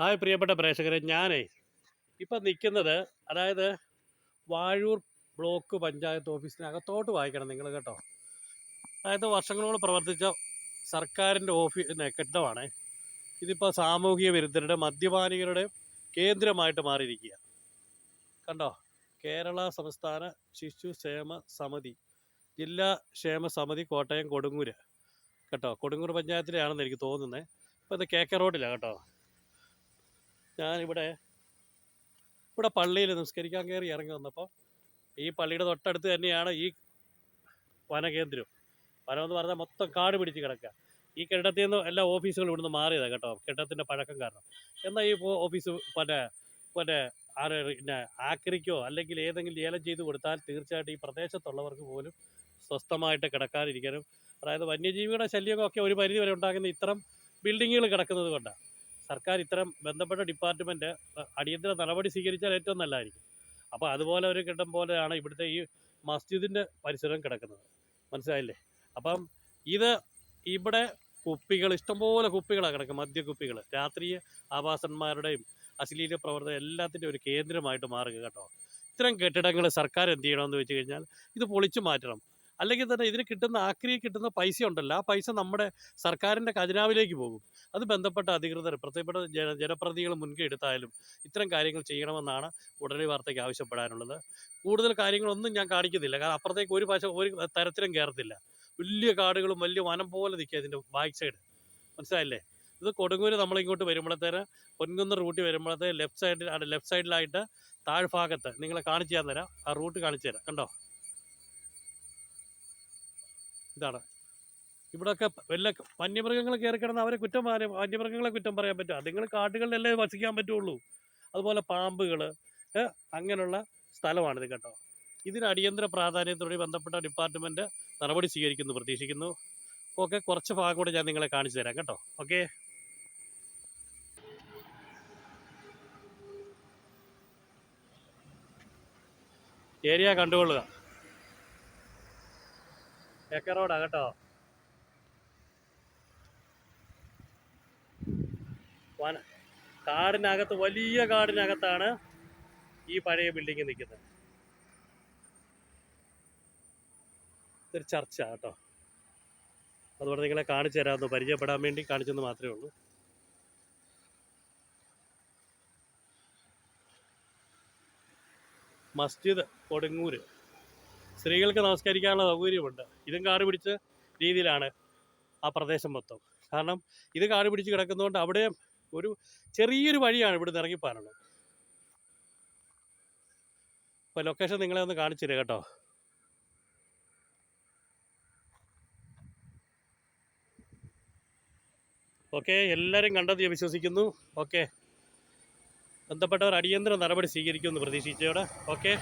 Hi പ്രിയപ്പെട്ട പ്രേക്ഷകരെ ഞാനേ ഇപ്പം നിൽക്കുന്നത് അതായത് വാഴൂർ ബ്ലോക്ക് പഞ്ചായത്ത് ഓഫീസിനകത്തോട്ട് വായിക്കണം നിങ്ങൾ കേട്ടോ. അതായത് വർഷങ്ങളോട് പ്രവർത്തിച്ച സർക്കാരിന്റെ ഓഫീസ് കെട്ടിടമാണ്. ഇതിപ്പോൾ സാമൂഹിക വിരുദ്ധരുടെ മദ്യപാനികളുടെ കേന്ദ്രമായിട്ട് മാറിയിരിക്കുക. കണ്ടോ? കേരള സംസ്ഥാന ശിശു ക്ഷേമ സമിതി ജില്ലാ ക്ഷേമ സമിതി കോട്ടയം കൊടുങ്ങൂര്. കേട്ടോ? കൊടുങ്ങൂർ പഞ്ചായത്തിലാണെന്ന് എനിക്ക് തോന്നുന്നത് ഇപ്പോൾ ഇത് കെ കെ റോഡിലാണ് കേട്ടോ. ഞാനിവിടെ ഇവിടെ പള്ളിയിൽ നിസ്കരിക്കാൻ കയറി ഇറങ്ങി വന്നപ്പോൾ ഈ പള്ളിയുടെ തൊട്ടടുത്ത് തന്നെയാണ് ഈ വനകേന്ദ്രം. വനം എന്ന് പറഞ്ഞാൽ മൊത്തം കാട് പിടിച്ച് കിടക്കുക. ഈ കെട്ടിടത്തിൽ നിന്ന് എല്ലാ ഓഫീസുകളും ഇവിടുന്ന് മാറിയതാണ് കേട്ടോ കെട്ടിടത്തിന്റെ പഴക്കം കാരണം. എന്നാൽ ഈ ഓഫീസ് പിന്നെ പിന്നെ ആര് പിന്നെ ആക്രിക്കോ അല്ലെങ്കിൽ ഏതെങ്കിലും ലേലം ചെയ്ത് കൊടുത്താൽ തീർച്ചയായിട്ടും ഈ പ്രദേശത്തുള്ളവർക്ക് പോലും സ്വസ്ഥമായിട്ട് കിടക്കാതിരിക്കാനും അതായത് വന്യജീവികളുടെ ശല്യമൊക്കെ ഒരു പരിധി വരെ ഉണ്ടാകുന്ന ഇത്തരം ബിൽഡിങ്ങുകൾ കിടക്കുന്നത് കൊണ്ടാണ്. സർക്കാർ ഇത്തരം ബന്ധപ്പെട്ട ഡിപ്പാർട്ട്മെന്റ് അടിയന്തര നടപടി സ്വീകരിച്ചാൽ ഏറ്റവും നല്ലതായിരിക്കും. അപ്പോൾ അതുപോലെ ഒരു കെട്ടിടം പോലെയാണ് ഇവിടുത്തെ ഈ മസ്ജിദിന്റെ പരിസരം കിടക്കുന്നത്. മനസ്സിലായില്ലേ? അപ്പം ഇത് ഇവിടെ കുപ്പികൾ ഇഷ്ടംപോലെ കുപ്പികളാണ് കിടക്കുന്നത് മദ്യക്കുപ്പികൾ രാത്രി ആവാസന്മാരുടെയും അശ്ലീല പ്രവർത്തനം എല്ലാത്തിന്റെയും ഒരു കേന്ദ്രമായിട്ട് മാറുക കേട്ടോ. ഇത്തരം കെട്ടിടങ്ങൾ സർക്കാർ എന്ത് ചെയ്യണമെന്ന് വെച്ച് കഴിഞ്ഞാൽ ഇത് പൊളിച്ചു മാറ്റണം. അല്ലെങ്കിൽ തന്നെ ഇതിന് കിട്ടുന്ന ആക്രി കിട്ടുന്ന പൈസ ഉണ്ടല്ലോ. ആ പൈസ നമ്മുടെ സർക്കാരിന്റെ ഖജനാവിലേക്ക് പോകും. അത് ബന്ധപ്പെട്ട അധികൃതർ പ്രത്യേകപ്പെട്ട ജന ജനപ്രതിനിധികൾ മുൻകൈ എടുത്താലും ഇത്തരം കാര്യങ്ങൾ ചെയ്യണമെന്നാണ് ഉടനെ വാർത്തയ്ക്ക് ആവശ്യപ്പെടാനുള്ളത്. കൂടുതൽ കാര്യങ്ങളൊന്നും ഞാൻ കാണിക്കുന്നില്ല. കാരണം അപ്പുറത്തേക്ക് ഒരു പശ ഒരു തരത്തിലും കയറത്തില്ല. വലിയ കാടുകളും വലിയ വനം പോലെ നിൽക്കുക ഇതിന്റെ ബാക്ക് സൈഡ്. മനസ്സിലായില്ലേ? ഇത് കൊടുങ്ങൂര് നമ്മളിങ്ങോട്ട് വരുമ്പോഴത്തേന് പൊൻകുന്ന് റൂട്ടിൽ വരുമ്പോഴത്തെ ലെഫ്റ്റ് സൈഡിൽ ലെഫ്റ്റ് സൈഡിലായിട്ട് താഴ്ഭാഗത്ത് നിങ്ങളെ കാണിച്ചു തരാം. ആ റൂട്ട് കാണിച്ചു തരാം. കണ്ടോ? ഇതാണ്. ഇവിടെയൊക്കെ വല്ല വന്യമൃഗങ്ങൾ കയറി കിടന്ന് അവരെ കുറ്റം പറയാൻ വന്യമൃഗങ്ങളെ കുറ്റം പറയാൻ പറ്റും അതുങ്ങൾ കാടുകളിലല്ലേ വസിക്കാൻ പറ്റുള്ളൂ. അതുപോലെ പാമ്പുകൾ അങ്ങനെയുള്ള സ്ഥലമാണിത് കേട്ടോ. ഇതിന് അടിയന്തര പ്രാധാന്യത്തോടെ ബന്ധപ്പെട്ട ഡിപ്പാർട്ട്മെന്റ് നടപടി സ്വീകരിക്കുന്നു പ്രതീക്ഷിക്കുന്നു. ഓക്കെ കുറച്ച് ഭാഗം കൂടെ ഞാൻ നിങ്ങളെ കാണിച്ചു തരാം കേട്ടോ. ഓക്കെ. ഏരിയ കണ്ടുകൊള്ളുക. റോഡാ കേട്ടോ വന കാടിനകത്ത് വലിയ കാടിനകത്താണ് ഈ പഴയ ബിൽഡിംഗ് നിൽക്കുന്നത്. ഇതൊരു ചർച്ച കേട്ടോ. അതുകൊണ്ട് നിങ്ങളെ കാണിച്ചു തരാമെന്ന് പരിചയപ്പെടാൻ വേണ്ടി കാണിച്ചെന്ന് മാത്രമേ ഉള്ളൂ. മസ്ജിദ് കൊടുങ്ങൂര്. സ്ത്രീകൾക്ക് നമസ്കരിക്കാനുള്ള സൗകര്യമുണ്ട്. ഇതും കാറ് പിടിച്ച രീതിയിലാണ് ആ പ്രദേശം മൊത്തം. കാരണം ഇത് കാട് പിടിച്ച് കിടക്കുന്നതുകൊണ്ട് അവിടെ ഒരു ചെറിയൊരു വഴിയാണ് ഇവിടുന്ന് ഇറങ്ങിപ്പോകാനുള്ളത് അപ്പോൾ ലൊക്കേഷൻ നിങ്ങളെ ഒന്ന് കാണിച്ചു തരാം കേട്ടോ. ഓക്കെ എല്ലാവരും കണ്ടത് ഞാൻ വിശ്വസിക്കുന്നു. ഓക്കെ ബന്ധപ്പെട്ടവർ അടിയന്തര നടപടി സ്വീകരിക്കുമെന്ന് പ്രതീക്ഷിച്ചോടെ. ഓക്കെ